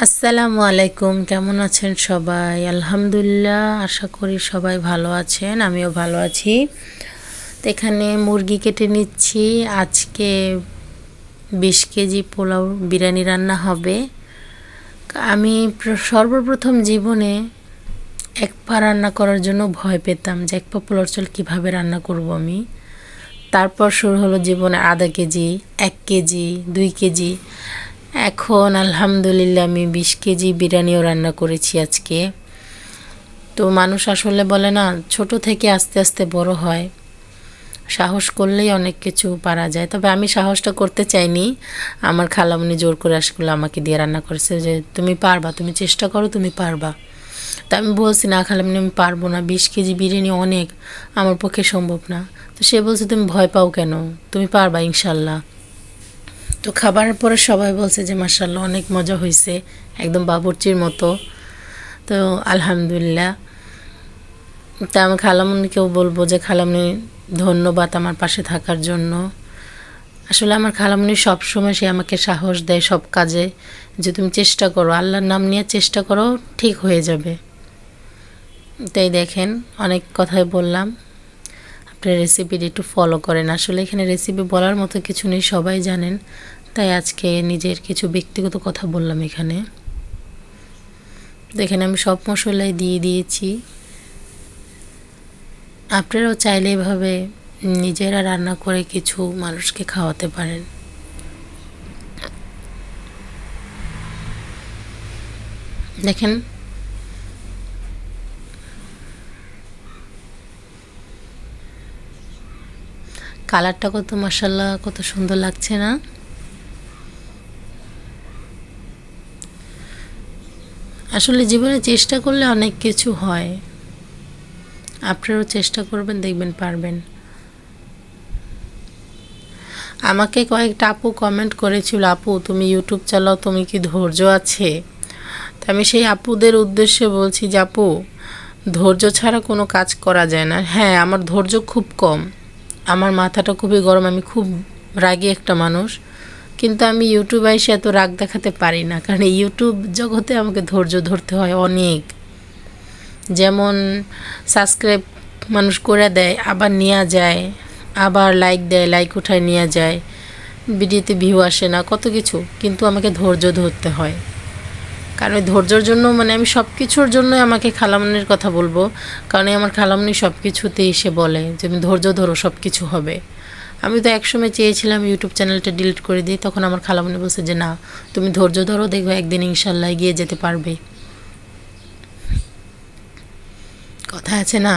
আসসালামু আলাইকুম, কেমন আছেন সবাই? আলহামদুলিল্লাহ, আশা করি সবাই ভালো আছেন, আমিও ভালো আছি। তো এখানে মুরগি কেটে নিচ্ছি। আজকে বিশ কেজি পোলাও বিরিয়ানি রান্না হবে। আমি সর্বপ্রথম জীবনে এক পা রান্না করার জন্য ভয় পেতাম যে এক পা পোলার চাল কীভাবে রান্না করব আমি। তারপর শুরু হলো জীবনে আধা কেজি, এক কেজি, দুই কেজি। এখন আলহামদুলিল্লাহ আমি বিশ কেজি বিরিয়ানিও রান্না করেছি আজকে। তো মানুষ আসলে বলে না, ছোট থেকে আস্তে আস্তে বড় হয়। সাহস করলেই অনেক কিছু পারা যায়। তবে আমি সাহসটা করতে চাইনি। আমার খালামনি জোর করে আসলে আমাকে দিয়ে রান্না করেছে যে, তুমি পারবা, তুমি চেষ্টা করো, তুমি পারবা। তা আমি বলছি, না খালামনি, আমি পারব না। বিশ কেজি বিরিয়ানি অনেক, আমার পক্ষে সম্ভব না। তো সে বলছে, তুমি ভয় পাও কেন? তুমি পারবা ইনশাল্লাহ। তো খাবারের পরে সবাই বলছে যে মার্শাল্লাহ অনেক মজা হয়েছে একদম বাবুর্চির মতো। তো আলহামদুলিল্লাহ। তা আমি খালামুনিকেও বলব যে, খালামুনি, ধন্যবাদ আমার পাশে থাকার জন্য। আসলে আমার খালামুনি সবসময় সে আমাকে সাহস দেয় সব কাজে, যে তুমি চেষ্টা করো, আল্লাহর নাম নিয়ে চেষ্টা করো, ঠিক হয়ে যাবে। তাই দেখেন, অনেক কথাই বললাম। আপনি রেসিপিটি একটু ফলো করেন। আসলে এখানে রেসিপি বলার মতো কিছু নেই, সবাই জানেন। তাই আজকে নিজের কিছু ব্যক্তিগত কথা বললাম এখানে। দেখেন, আমি সব মশলাই দিয়ে দিয়েছি। আপনারাও চাইলে এভাবে নিজেরা রান্না করে কিছু মানুষকে খাওয়াতে পারেন। দেখেন কালারটা কত মাসাল্লাহ কত সুন্দর লাগছে না? আসলে জীবনে চেষ্টা করলে অনেক কিছু হয়। আপনারাও চেষ্টা করবেন, দেখবেন পারবেন। আমাকে কয়েকটা আপু কমেন্ট করেছিল, আপু, তুমি ইউটিউব চালাও, তুমি কি ধৈর্য আছে? তা আমি সেই আপুদের উদ্দেশ্যে বলছি যে, আপু, ধৈর্য ছাড়া কোনো কাজ করা যায় না। হ্যাঁ আমার ধৈর্য খুব কম। আমার মাথাটা খুবই গরম, আমি খুব রাগি একটা মানুষ। কিন্তু আমি ইউটিউবে এসে এত রাগ দেখাতে পারি না, কারণ ইউটিউব জগতে আমাকে ধৈর্য ধরতে হয় অনেক। যেমন সাবস্ক্রাইব মানুষ করে দেয়, আবার নেওয়া যায়, আবার লাইক দেয় লাইক উঠায় নেওয়া যায়। ভিডিওতে ভিউ আসে না, কত কিছু। কিন্তু আমাকে ধৈর্য ধরতে হয়। কারণ ওই ধৈর্যর জন্য মানে আমি সব কিছুর জন্যই আমাকে খালামনির কথা বলব। কারণ আমার খালামনি সব কিছুতে এসে বলে যে, তুমি ধৈর্য ধরো সব কিছু হবে। আমি তো একসময় চেয়েছিলাম ইউটিউব চ্যানেলটা ডিলিট করে দিই, তখন আমার খালামনি বলছে যে, না, তুমি ধৈর্য ধরো দেখো একদিন ইনশাল্লাহ এগিয়ে যেতে পারবে। কথা আছে না?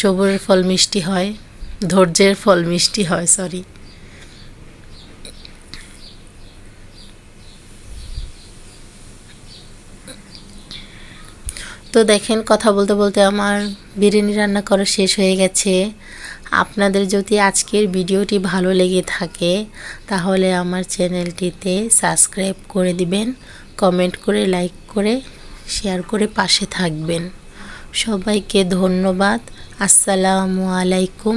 সবুরের ফল মিষ্টি হয়, ধৈর্যের ফল মিষ্টি হয় সরি তো দেখেন, কথা বলতে বলতে আমার বিরিয়ানি রান্না করা শেষ হয়ে গেছে। আপনাদের যদি আজকের ভিডিওটি ভালো লেগে থাকে, তাহলে আমার চ্যানেলটিতে সাবস্ক্রাইব করে দিবেন, কমেন্ট করে, লাইক করে, শেয়ার করে পাশে থাকবেন। সবাইকে ধন্যবাদ। আসসালামু আলাইকুম।